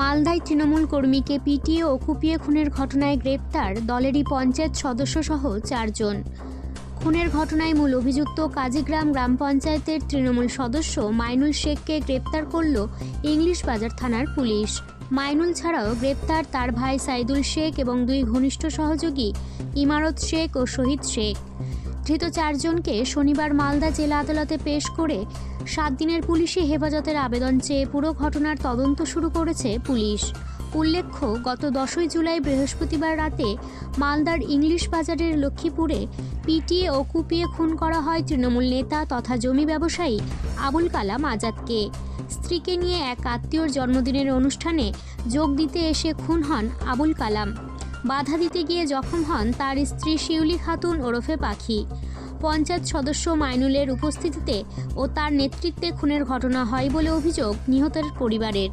মালদায় তৃণমূল কর্মীকে পিটিয়ে ও কুপিয়ে খুনের ঘটনায় গ্রেপ্তার দলেরই পঞ্চায়েত সদস্যসহ চারজন। খুনের ঘটনায় মূল অভিযুক্ত কাজীগ্রাম গ্রাম পঞ্চায়েতের তৃণমূল সদস্য মাইনুল শেখকে গ্রেপ্তার করল ইংলিশ বাজার থানার পুলিশ। মাইনুল ছাড়াও গ্রেপ্তার তার ভাই সাইদুল শেখ এবং দুই ঘনিষ্ঠ সহযোগী ইমারত শেখ ও শহীদ শেখ। ধৃত চারজনকে শনিবার মালদা জেলা আদালতে পেশ করে সাত দিনের পুলিশি হেফাজতের আবেদন চেয়ে পুরো ঘটনার তদন্ত শুরু করেছে পুলিশ। উল্লেখ্য, গত দশই জুলাই বৃহস্পতিবার রাতে মালদার ইংলিশ বাজারের লক্ষ্মীপুরে পিটিয়ে ও কুপিয়ে খুন করা হয় তৃণমূল নেতা তথা জমি ব্যবসায়ী আবুল কালাম আজাদকে। স্ত্রীকে নিয়ে এক আত্মীয়র জন্মদিনের অনুষ্ঠানে যোগ দিতে এসে খুন হন আবুল কালাম। বাধা দিতে গিয়ে জখম হন তার স্ত্রী শিউলি খাতুন ওরফে পাখি। পঞ্চায়েত সদস্য মাইনুলের উপস্থিতিতে ও তার নেতৃত্বে খুনের ঘটনা হয় বলে অভিযোগ নিহতের পরিবারের।